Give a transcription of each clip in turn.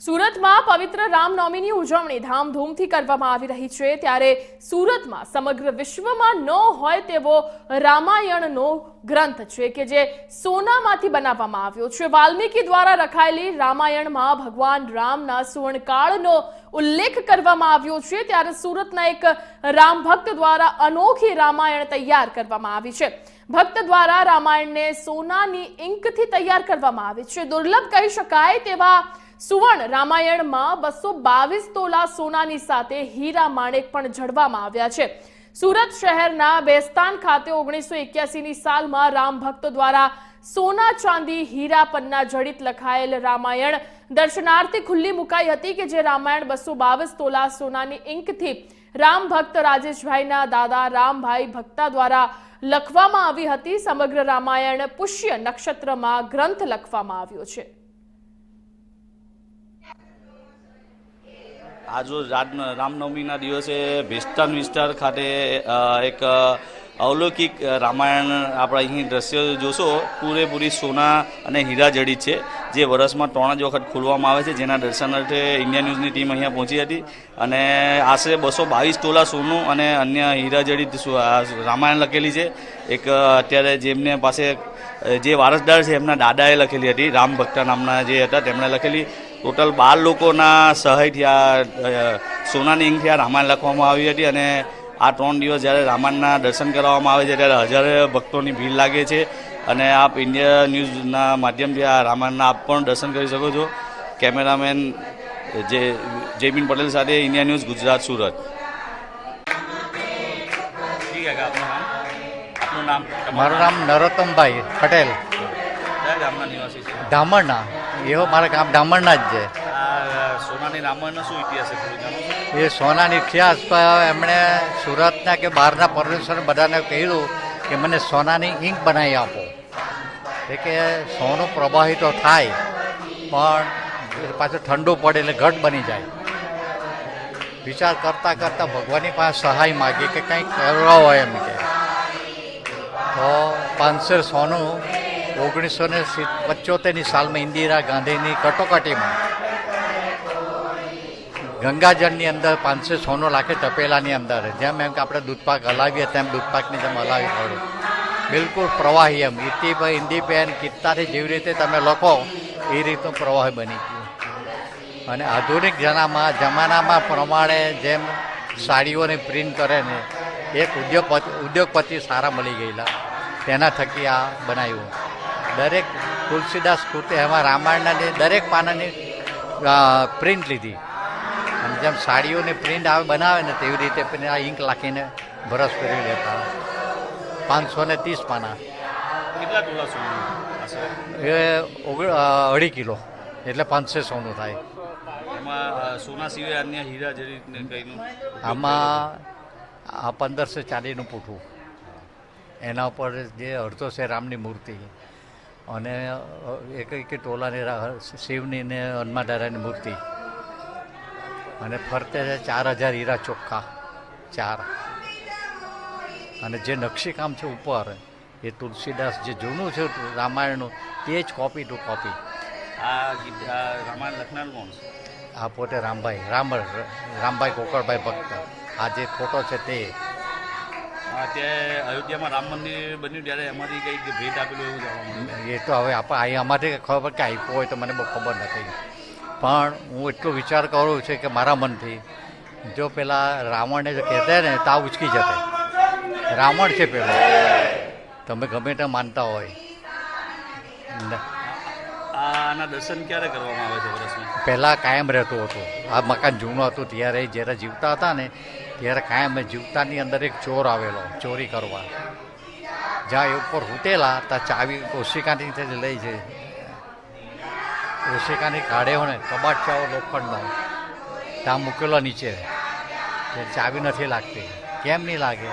સુરતમાં પવિત્ર રામનવમીની ઉજવણી ધામધૂમથી કરવામાં આવી રહી છે. ત્યારે સુરતમાં સમગ્ર વિશ્વમાં ન હોય તેવો રામાયણનો ગ્રંથ છે કે જે સોનામાંથી બનાવવામાં આવ્યો છે. વાલ્મીકી દ્વારા રખાયેલી રામાયણમાં ભગવાન રામના સુવર્ણકાળનો ઉલ્લેખ કરવામાં આવ્યો છે. ત્યારે સુરતના એક રામ ભક્ત દ્વારા અનોખી રામાયણ તૈયાર કરવામાં આવી છે. ભક્ત દ્વારા રામાયણને સોનાની ઇંકથી તૈયાર કરવામાં આવી છે. દુર્લભ કહી શકાય તેવા સુવર્ણ રામાયણમાં બસો બાવીસ તોલા સોનાની સાથે હીરા માણેક પણ જડવામાં આવ્યા છે. સુરત શહેરના બેસ્તાન ખાતે ઓગણીસો એક્યાસીની સાલમાં રામ ભક્તો દ્વારા સોના ચાંદી, હીરા પન્ના જડિત લખાયેલ રામાયણ. દર્શનાર્થે ખુલ્લી મુકાઈ હતી કે જે રામાયણ બસો બાવીસ તોલા સોનાની ઇંકથી રામ ભક્ત રાજેશભાઈના દાદા રામભાઈ ભક્તા દ્વારા લખવામાં આવી હતી. સમગ્ર રામાયણ પુષ્ય નક્ષત્રમાં ગ્રંથ લખવામાં આવ્યો છે. આજરોજ રાજ રામનવમીના દિવસે ભેસ્તાન વિસ્તાર ખાતે એક અવલૌકિક રામાયણ આપણે અહીં દ્રશ્ય જોશો. પૂરેપૂરી સોના અને હીરા જડિત છે, જે વર્ષમાં ત્રણ જ વખત ખોલવામાં આવે છે, જેના દર્શનાર્થે ઇન્ડિયા ન્યૂઝની ટીમ અહીંયા પહોંચી હતી. અને આશરે બસો બાવીસ તોલા સોનું અને અન્ય હીરા જડિત રામાયણ લખેલી છે. એક અત્યારે જેમને પાસે જે વારસદાર છે, એમના દાદાએ લખેલી હતી, રામ ભક્ત નામના જે હતા, તેમણે લખેલી. ટોટલ બાર લોકોના સહાયથી આ સોનાની ઇંકથી આ રામાયણ લખવામાં આવી હતી અને આ ત્રણ દિવસ જ્યારે રામાયણના દર્શન કરાવવામાં આવે છે ત્યારે હજારો ભક્તોની ભીડ લાગે છે અને આપ ઇન્ડિયા ન્યૂઝના માધ્યમથી આ રામાયણના આપ પણ દર્શન કરી શકો છો. કેમેરામેન જે જયબીન પટેલ સાથે ઇન્ડિયા ન્યૂઝ ગુજરાત સુરત. ઠીક આપનું નામ? આપનું નામ? મારું નામ નરોત્તમભાઈ પટેલ. કયા એવો મારા ગામ ડામણના જ છે. સોનાની રામાયણનો શું ઇતિહાસ છે? એ સોનાની ઇતિહાસ એમણે સુરતના કે બહારના પરમેશ્વર બધાને કહ્યું કે મને સોનાની ઇંક બનાવી આપો. એટલે કે સોનું પ્રવાહિત તો થાય પણ પાછું ઠંડુ પડે એટલે ઘટ બની જાય. વિચાર કરતાં કરતાં ભગવાનની પાસે સહાય માગી કે કંઈક કરવા હોય એમ કે. તો પાંચસો સોનું ઓગણીસો ને પચોતેરની સાલમાં ઇન્દિરા ગાંધીની કટોકટીમાં ગંગાજળની અંદર પાંચસો સોનો લાખે તપેલાની અંદર. જેમ એમ કે આપણે દૂધપાક હલાવીએ તેમ દૂધપાકની જેમ હલાવી પડે. બિલકુલ પ્રવાહી એમ. ઇતિભાઈ ઇન્ડિપેન કિત્તાથી જેવી રીતે તમે લખો, એ રીતનું પ્રવાહ બની ગયું. અને આધુનિક જનામાં જમાનામાં પ્રમાણે જેમ સાડીઓને પ્રિન્ટ કરે ને, એક ઉદ્યોગપતિ ઉદ્યોગપતિ સારા મળી ગયેલા. તેના થકી આ બનાવ્યું. દરેક તુલસીદાસ કૃતિ એમાં રામાયણના દરેક પાનાની પ્રિન્ટ લીધી. અને જેમ સાડીઓની પ્રિન્ટ આવે બનાવે ને તેવી રીતે આ ઇંક લાખીને બ્રશ કરી લેતા પાંચસો ને ત્રીસ પાના. એ અઢી કિલો. એટલે પાંચસો સોનું થાય. એમાં સોના સિવાય અન્ય હીરા જરી આમાં આ પંદરસો ચાલીનું પૂઠું. એના ઉપર જે અડધો છે રામની મૂર્તિ. અને એક એક ટોલાની શિવની ને હનુમાન દાદાની મૂર્તિ. અને ફરતે ચાર હજાર હીરા ચોખ્ખા. ચાર. અને જે નકશીકામ છે ઉપર એ તુલસીદાસ જે જૂનું છે રામાયણનું તે જ કોપી ટુ કોપી આ રામાયણ લખનાર કોણ છે? આ પોતે રામભાઈ રામ રામભાઈ કોકરભાઈ ભક્ત. આ જે ફોટો છે તે અત્યારે અયોધ્યામાં રામ મંદિર બન્યું ત્યારે એમાંથી કંઈક ભેટ આપેલું એવું એ તો હવે આપણે અહીં અમારે ખબર કે આપ્યો હોય તો મને બહુ ખબર નથી. પણ હું એટલો વિચાર કરું છું કે મારા મનથી જો પેલા રાવણને જો કહેતા ને, તાવ ઉચકી જતા રાવણ છે પેલો. તમે ગમે તે માનતા હોય. આના દર્શન ક્યારે કરવામાં આવે છે પહેલાં કાયમ રહેતું હતું. આ મકાન જૂનું હતું, ત્યારે જ્યારે જીવતા હતા ને, ત્યારે કાયમ જીવતાની અંદર એક ચોર આવેલો, ચોરી કરવા. જ્યાં એ ઉપર હૂટેલા ત્યાં ચાવી ઓશિકાની લઈ જાય ઓશિકાની કાઢે હોય ને કબાટ ચાવો લોખંડનો. ત્યાં મૂકેલો નીચે. ચાવી નથી લાગતી. કેમ નહીં લાગે?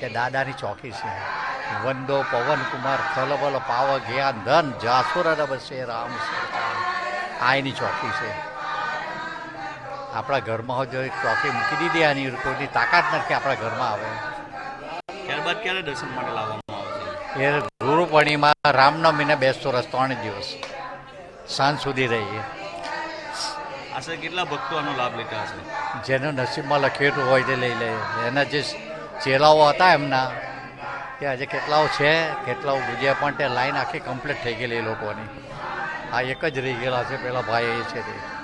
કે દાદાની ચોકી છે. વંદો પવન કુમાર ખલબલ પાવ ગયા ધન જાસુર બસે રામ. આ એની ચોકી છે. આપણા ઘરમાં જો એક ચોકી મૂકી દીધી આની કોઈની તાકાત નથી આપણા ઘરમાં આવે. ત્યારબાદ ક્યારે દર્શન માટે લાવવામાં આવે એ ગુરુ પૂર્ણિમા રામનવમીને બેસતો રસ ત્રણ દિવસ સાંજ સુધી રહીએ. આશરે કેટલા ભક્તો આનો લાભ લેતા હશે? જેનું નસીબમાં લખેલું હોય તે લઈ લે. એના જે ચેલાઓ હતા એમના તે આજે કેટલાઓ છે, કેટલાઓ ગુજ્યા પણ તે લાઈન આખી કમ્પ્લીટ થઈ ગયેલી એ લોકોની. આ એક જ રહી ગયેલા છે, પેલા ભાઈ એ છે તે.